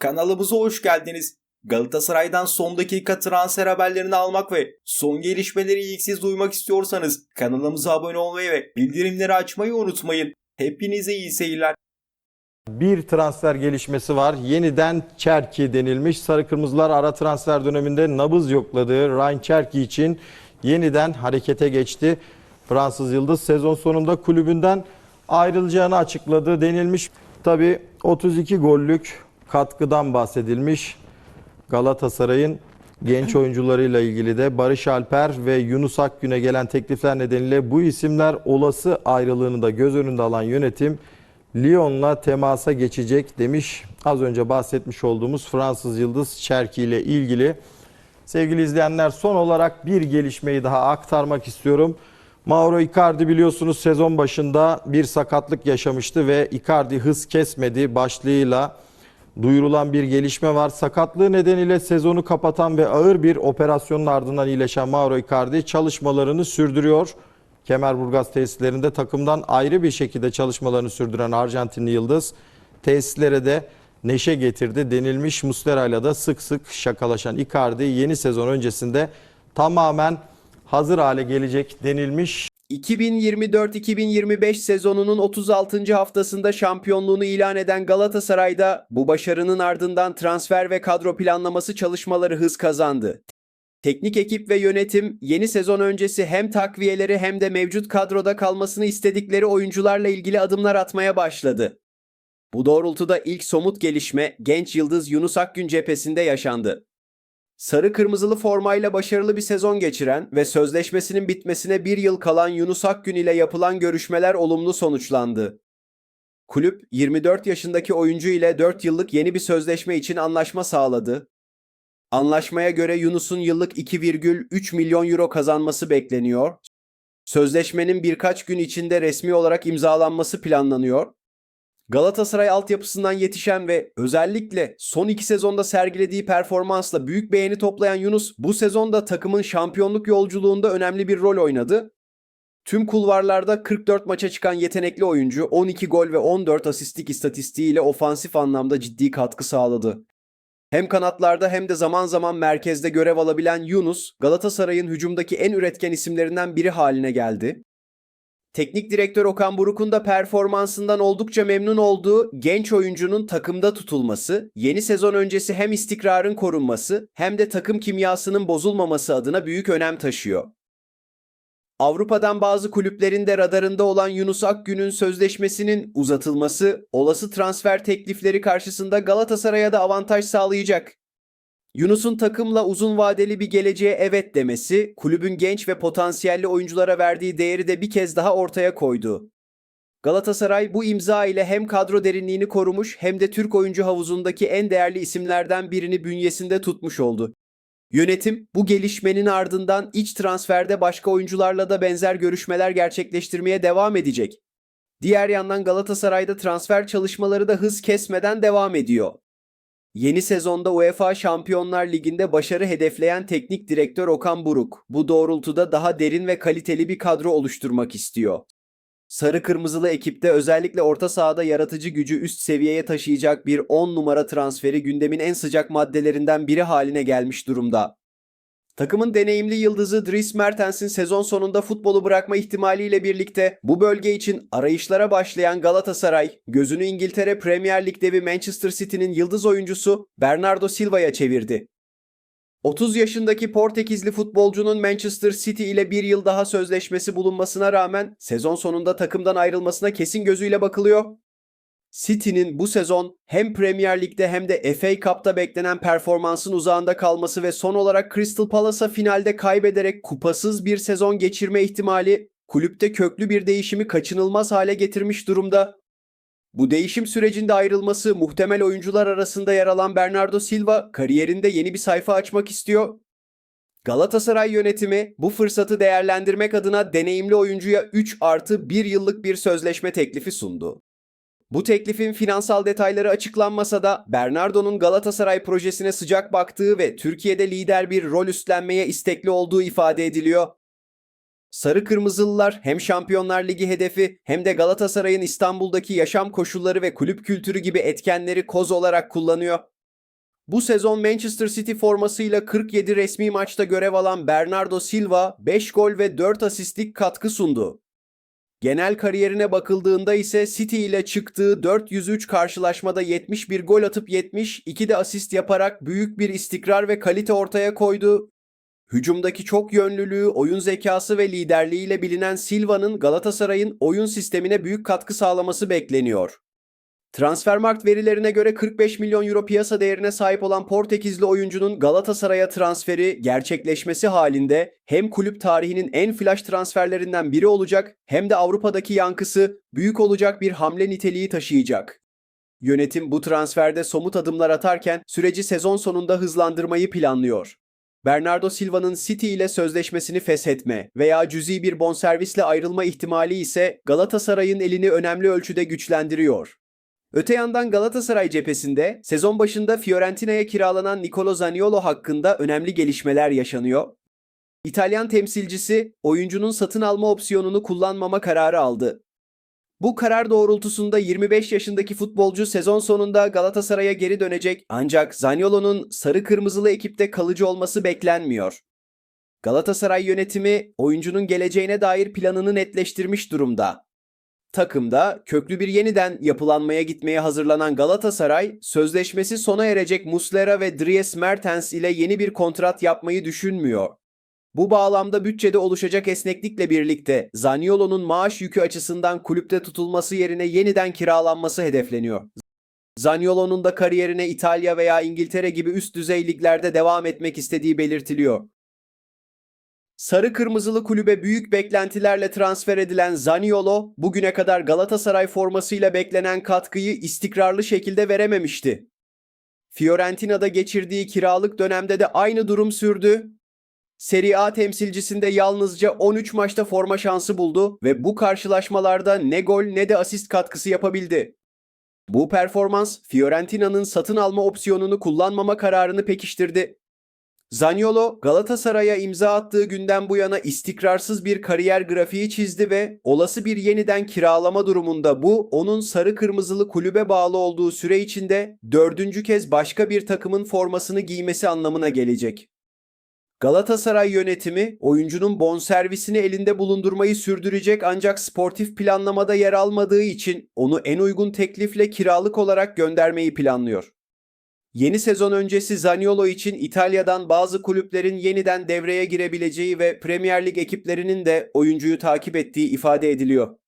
Kanalımıza hoş geldiniz. Galatasaray'dan son dakika transfer haberlerini almak ve son gelişmeleri ilk siz duymak istiyorsanız kanalımıza abone olmayı ve bildirimleri açmayı unutmayın. Hepinize iyi seyirler. Bir transfer gelişmesi var. Yeniden Çerki denilmiş. Sarı Kırmızılar ara transfer döneminde nabız yokladığı Ryan Çerki için yeniden harekete geçti. Fransız Yıldız sezon sonunda kulübünden ayrılacağını açıkladı denilmiş. Tabi 32 gollük katkıdan bahsedilmiş. Galatasaray'ın genç oyuncularıyla ilgili de Barış Alper ve Yunus Akgün'e gelen teklifler nedeniyle bu isimler olası ayrılığını da göz önünde alan yönetim Lyon'la temasa geçecek demiş. Az önce bahsetmiş olduğumuz Fransız Yıldız Çerki ile ilgili. Sevgili izleyenler son olarak bir gelişmeyi daha aktarmak istiyorum. Mauro Icardi biliyorsunuz sezon başında bir sakatlık yaşamıştı ve Icardi hız kesmedi başlığıyla duyurulan bir gelişme var. Sakatlığı nedeniyle sezonu kapatan ve ağır bir operasyonun ardından iyileşen Mauro Icardi çalışmalarını sürdürüyor. Kemerburgaz tesislerinde takımdan ayrı bir şekilde çalışmalarını sürdüren Arjantinli Yıldız tesislere de neşe getirdi denilmiş. Muslera'yla da sık sık şakalaşan Icardi yeni sezon öncesinde tamamen hazır hale gelecek denilmiş. 2024-2025 sezonunun 36. haftasında şampiyonluğunu ilan eden Galatasaray'da bu başarının ardından transfer ve kadro planlaması çalışmaları hız kazandı. Teknik ekip ve yönetim yeni sezon öncesi hem takviyeleri hem de mevcut kadroda kalmasını istedikleri oyuncularla ilgili adımlar atmaya başladı. Bu doğrultuda ilk somut gelişme genç yıldız Yunus Akgün cephesinde yaşandı. Sarı kırmızılı formayla başarılı bir sezon geçiren ve sözleşmesinin bitmesine bir yıl kalan Yunus Akgün ile yapılan görüşmeler olumlu sonuçlandı. Kulüp 24 yaşındaki oyuncu ile 4 yıllık yeni bir sözleşme için anlaşma sağladı. Anlaşmaya göre Yunus'un yıllık 2,3 milyon euro kazanması bekleniyor. Sözleşmenin birkaç gün içinde resmi olarak imzalanması planlanıyor. Galatasaray altyapısından yetişen ve özellikle son iki sezonda sergilediği performansla büyük beğeni toplayan Yunus bu sezonda takımın şampiyonluk yolculuğunda önemli bir rol oynadı. Tüm kulvarlarda 44 maça çıkan yetenekli oyuncu 12 gol ve 14 asistlik istatistiğiyle ofansif anlamda ciddi katkı sağladı. Hem kanatlarda hem de zaman zaman merkezde görev alabilen Yunus, Galatasaray'ın hücumdaki en üretken isimlerinden biri haline geldi. Teknik direktör Okan Buruk'un da performansından oldukça memnun olduğu genç oyuncunun takımda tutulması, yeni sezon öncesi hem istikrarın korunması hem de takım kimyasının bozulmaması adına büyük önem taşıyor. Avrupa'dan bazı kulüplerin de radarında olan Yunus Akgün'ün sözleşmesinin uzatılması, olası transfer teklifleri karşısında Galatasaray'a da avantaj sağlayacak. Yunus'un takımla uzun vadeli bir geleceğe evet demesi, kulübün genç ve potansiyelli oyunculara verdiği değeri de bir kez daha ortaya koydu. Galatasaray bu imza ile hem kadro derinliğini korumuş hem de Türk oyuncu havuzundaki en değerli isimlerden birini bünyesinde tutmuş oldu. Yönetim bu gelişmenin ardından iç transferde başka oyuncularla da benzer görüşmeler gerçekleştirmeye devam edecek. Diğer yandan Galatasaray'da transfer çalışmaları da hız kesmeden devam ediyor. Yeni sezonda UEFA Şampiyonlar Ligi'nde başarı hedefleyen teknik direktör Okan Buruk bu doğrultuda daha derin ve kaliteli bir kadro oluşturmak istiyor. Sarı kırmızılı ekipte özellikle orta sahada yaratıcı gücü üst seviyeye taşıyacak bir 10 numara transferi gündemin en sıcak maddelerinden biri haline gelmiş durumda. Takımın deneyimli yıldızı Dries Mertens'in sezon sonunda futbolu bırakma ihtimaliyle birlikte bu bölge için arayışlara başlayan Galatasaray, gözünü İngiltere Premier Lig devi Manchester City'nin yıldız oyuncusu Bernardo Silva'ya çevirdi. 30 yaşındaki Portekizli futbolcunun Manchester City ile bir yıl daha sözleşmesi bulunmasına rağmen sezon sonunda takımdan ayrılmasına kesin gözüyle bakılıyor. City'nin bu sezon hem Premier Lig'de hem de FA Cup'ta beklenen performansın uzağında kalması ve son olarak Crystal Palace'a finalde kaybederek kupasız bir sezon geçirme ihtimali kulüpte köklü bir değişimi kaçınılmaz hale getirmiş durumda. Bu değişim sürecinde ayrılması muhtemel oyuncular arasında yer alan Bernardo Silva kariyerinde yeni bir sayfa açmak istiyor. Galatasaray yönetimi bu fırsatı değerlendirmek adına deneyimli oyuncuya 3 artı 1 yıllık bir sözleşme teklifi sundu. Bu teklifin finansal detayları açıklanmasa da Bernardo'nun Galatasaray projesine sıcak baktığı ve Türkiye'de lider bir rol üstlenmeye istekli olduğu ifade ediliyor. Sarı Kırmızılılar hem Şampiyonlar Ligi hedefi hem de Galatasaray'ın İstanbul'daki yaşam koşulları ve kulüp kültürü gibi etkenleri koz olarak kullanıyor. Bu sezon Manchester City formasıyla 47 resmi maçta görev alan Bernardo Silva 5 gol ve 4 asistlik katkı sundu. Genel kariyerine bakıldığında ise City ile çıktığı 403 karşılaşmada 71 gol atıp 72 de asist yaparak büyük bir istikrar ve kalite ortaya koydu. Hücumdaki çok yönlülüğü, oyun zekası ve liderliğiyle bilinen Silva'nın Galatasaray'ın oyun sistemine büyük katkı sağlaması bekleniyor. Transfermarkt verilerine göre 45 milyon euro piyasa değerine sahip olan Portekizli oyuncunun Galatasaray'a transferi gerçekleşmesi halinde hem kulüp tarihinin en flash transferlerinden biri olacak hem de Avrupa'daki yankısı büyük olacak bir hamle niteliği taşıyacak. Yönetim bu transferde somut adımlar atarken süreci sezon sonunda hızlandırmayı planlıyor. Bernardo Silva'nın City ile sözleşmesini feshetme veya cüzi bir bonservisle ayrılma ihtimali ise Galatasaray'ın elini önemli ölçüde güçlendiriyor. Öte yandan Galatasaray cephesinde sezon başında Fiorentina'ya kiralanan Nicolo Zaniolo hakkında önemli gelişmeler yaşanıyor. İtalyan temsilcisi oyuncunun satın alma opsiyonunu kullanmama kararı aldı. Bu karar doğrultusunda 25 yaşındaki futbolcu sezon sonunda Galatasaray'a geri dönecek ancak Zaniolo'nun sarı kırmızılı ekipte kalıcı olması beklenmiyor. Galatasaray yönetimi oyuncunun geleceğine dair planını netleştirmiş durumda. Takımda köklü bir yeniden yapılanmaya gitmeye hazırlanan Galatasaray, sözleşmesi sona erecek Muslera ve Dries Mertens ile yeni bir kontrat yapmayı düşünmüyor. Bu bağlamda bütçede oluşacak esneklikle birlikte Zaniolo'nun maaş yükü açısından kulüpte tutulması yerine yeniden kiralanması hedefleniyor. Zaniolo'nun da kariyerine İtalya veya İngiltere gibi üst düzey liglerde devam etmek istediği belirtiliyor. Sarı Kırmızılı kulübe büyük beklentilerle transfer edilen Zaniolo, bugüne kadar Galatasaray formasıyla beklenen katkıyı istikrarlı şekilde verememişti. Fiorentina'da geçirdiği kiralık dönemde de aynı durum sürdü. Serie A temsilcisinde yalnızca 13 maçta forma şansı buldu ve bu karşılaşmalarda ne gol ne de asist katkısı yapabildi. Bu performans Fiorentina'nın satın alma opsiyonunu kullanmama kararını pekiştirdi. Zaniolo Galatasaray'a imza attığı günden bu yana istikrarsız bir kariyer grafiği çizdi ve olası bir yeniden kiralama durumunda bu onun sarı kırmızılı kulübe bağlı olduğu süre içinde dördüncü kez başka bir takımın formasını giymesi anlamına gelecek. Galatasaray yönetimi oyuncunun bonservisini elinde bulundurmayı sürdürecek ancak sportif planlamada yer almadığı için onu en uygun teklifle kiralık olarak göndermeyi planlıyor. Yeni sezon öncesi Zaniolo için İtalya'dan bazı kulüplerin yeniden devreye girebileceği ve Premier Lig ekiplerinin de oyuncuyu takip ettiği ifade ediliyor.